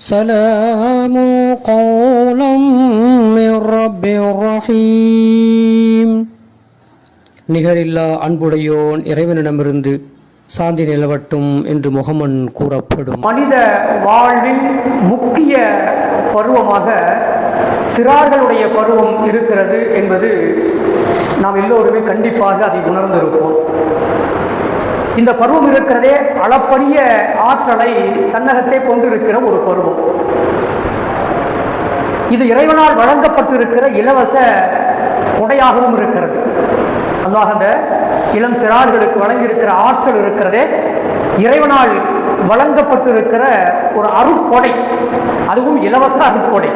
سلام قولا من رب رحيم நிகரில்லா அன்புடையோன் இறைவனிடமிருந்து சாந்தி நிலவட்டும் என்று முகமன் கூறப்படும் மனித வாழ்வின் முக்கிய பருவமாக சிறார்களுடைய பருவம் இருக்கிறது என்பது நாம் எல்லோருமே கண்டிப்பாக அதை உணர்ந்திருப்போம் இந்த பருவம் இருக்கிறதே அளப்பரிய ஆற்றலை தன்னகத்தை கொண்டிருக்கிற ஒரு பருவம். இது இறைவனால் வழங்கப்பட்டிருக்கிற இலவச கொடையாகவும் இருக்கிறது. அல்லாஹ் அந்த இளம் சிறார்களுக்கு வழங்கியிருக்கிற ஆற்றல் இருக்கிறதே இறைவனால் வழங்கப்பட்டிருக்கிற ஒரு அருட்கொடை. அதுவும் இலவச அருட்கொடை.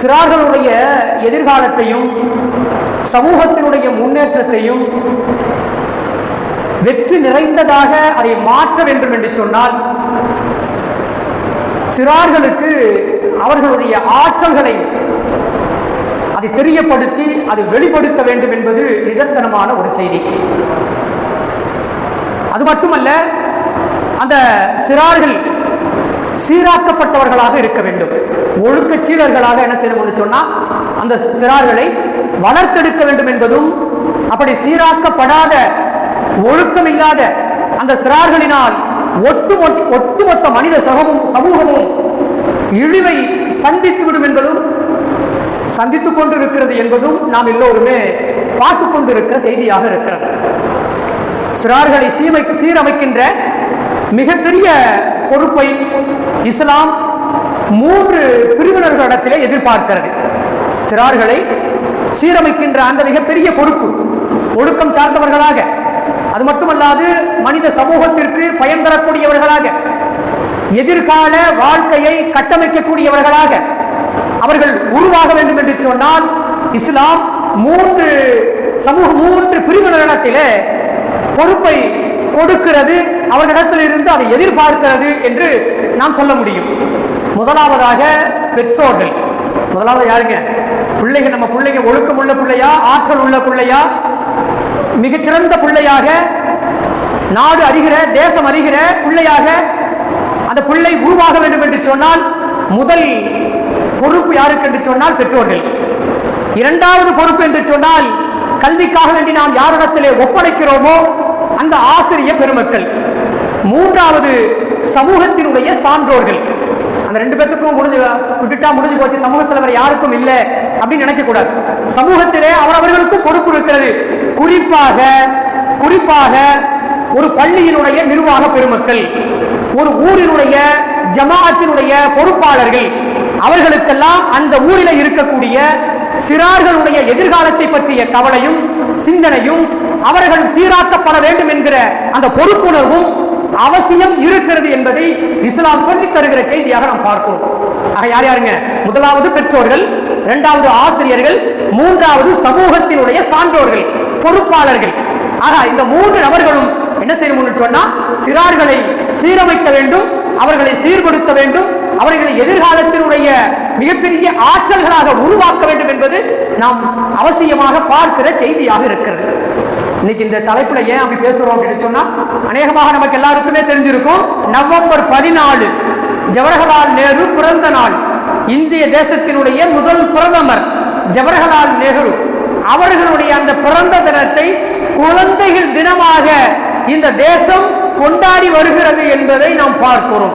சிறார்களுடைய எதிர்காலத்தையும் சமூகத்தினுடைய முன்னேற்றத்தையும் வெற்றி நிறைந்ததாக அதை மாற்ற வேண்டும் என்று சொன்னால் சிறார்களுக்கு அவர்களுடைய ஆற்றல்களை அதை தெரியப்படுத்தி அதை வெளிப்படுத்த வேண்டும் என்பது நிதர்சனமான ஒரு செய்தி. அது மட்டுமல்ல அந்த சிறார்கள் சீராக்கப்பட்டவர்களாக இருக்க வேண்டும். ஒழுக்க சீரர்களாக என்ன செய்யணும்னு சொன்னால் அந்த சிறார்களை வளர்த்தெடுக்க வேண்டும் என்பதும் அப்படி சீராக்கப்படாத ஒழுக்கமில்லாத அந்த சிறார்களினால் ஒட்டுமொத்த ஒட்டுமொத்த மனித சகமும் சமூகமும் இழிவை சந்தித்து விடும் என்பதும் சந்தித்துக் கொண்டிருக்கிறது என்பதும் நாம் எல்லோருமே பார்த்து கொண்டிருக்கிற செய்தியாக இருக்கிறது. சிறார்களை சீமைக்கு சீரமைக்கின்ற மிகப்பெரிய பொறுப்பை இஸ்லாம் மூன்று பிரிவினர்களிடத்திலே எதிர்பார்க்கிறது. சிறார்களை சீரமைக்கின்ற அந்த மிகப்பெரிய பொறுப்பு ஒழுக்கம் சார்ந்தவர்களாக அது மட்டுமல்லாது மனித சமூகத்திற்கு பயன் தரக்கூடியவர்களாக எதிர்கால வாழ்க்கையை கட்டமைக்கக்கூடியவர்களாக அவர்கள் உருவாக வேண்டும் என்று சொன்னால் இஸ்லாம் மூன்று சமூக மூன்று பிரிவினரிடத்திலே பொறுப்பை கொடுக்கிறது அவர்களிடத்தில் இருந்து அதை எதிர்பார்க்கிறது என்று நாம் சொல்ல முடியும். முதலாவதாக பெற்றோர்கள். முதலாவது யாருங்க? பிள்ளைங்க நம்ம பிள்ளைங்க ஒழுக்கம் உள்ள பிள்ளையா ஆற்றல் உள்ள பிள்ளையா மிகச்சிறந்த பிள்ளையாக நாடு அறிகிற தேசம் அறிகிற பிள்ளையாக அந்த பிள்ளை உருவாக வேண்டும் என்று சொன்னால் முதல் பொறுப்பு யாருக்கு என்று சொன்னால் பெற்றோர்கள். இரண்டாவது பொறுப்பு என்று சொன்னால் கல்விக்காக வேண்டி நாம் யாரிடத்திலே ஒப்படைக்கிறோமோ அந்த ஆசிரிய பெருமக்கள். மூன்றாவது சமூகத்தினுடைய சான்றோர்கள். அந்த ரெண்டு பேத்துக்கும் முடிஞ்சு விட்டுட்டா முடிஞ்சு போச்சு சமூகத்தில் வேற யாருக்கும் இல்லை அப்படின்னு நினைக்க கூடாது சமூகத்திலே அவரவர்களுக்கும் பொறுப்பு இருக்கிறது. குறிப்பாக குறிப்பாக ஒரு பள்ளியினுடைய நிர்வாக பெருமக்கள் ஒரு ஊரினுடைய ஜமாஅத்தினுடைய பொறுப்பாளர்கள் அவர்களுக்கெல்லாம் அந்த ஊரில் இருக்கக்கூடிய சிறார்களுடைய எதிர்காலத்தை பற்றிய கவலையும் சிந்தனையும் அவர்கள் சீராக்கப்பட வேண்டும் என்கிற அந்த பொறுப்புணர்வும் அவசியம் இருக்கிறது என்பதை இஸ்லாம் சொல்லித் தருகிற செய்தியாக நாம் பார்க்கிறோம். ஆக யார் யாருங்க? முதலாவது பெற்றோர்கள் இரண்டாவது ஆசிரியர்கள் மூன்றாவது சமூகத்தினுடைய சான்றோர்கள் பொறுப்பாளர்கள். ஆக இந்த மூன்று நபர்களும் என்ன செய்யணும்னு சொன்னா சிறார்களை சீரமைக்க வேண்டும் அவர்களை சீர்படுத்த வேண்டும் அவர்களை எதிர்காலத்தினுடைய மிகப்பெரிய ஆற்றல்களாக உருவாக்க வேண்டும் என்பது நாம் அவசியமாக பார்க்கிற செய்தியாக இருக்கிறது. இன்னைக்கு இந்த தலைப்புல ஏன் அப்படி பேசுறோம் அப்படின்னு சொன்னா அநேகமாக நமக்கு எல்லாருக்குமே தெரிஞ்சிருக்கும் நவம்பர் பதினாலு ஜவஹர்லால் நேரு பிறந்த நாள். இந்திய தேசத்தினுடைய முதல் பிரதமர் ஜவஹர்லால் நேரு. அவர்களுடைய அந்த பிறந்த தினத்தை குழந்தைகள் தினமாக இந்த தேசம் கொண்டாடி வருகிறது என்பதை நாம் பார்க்கிறோம்.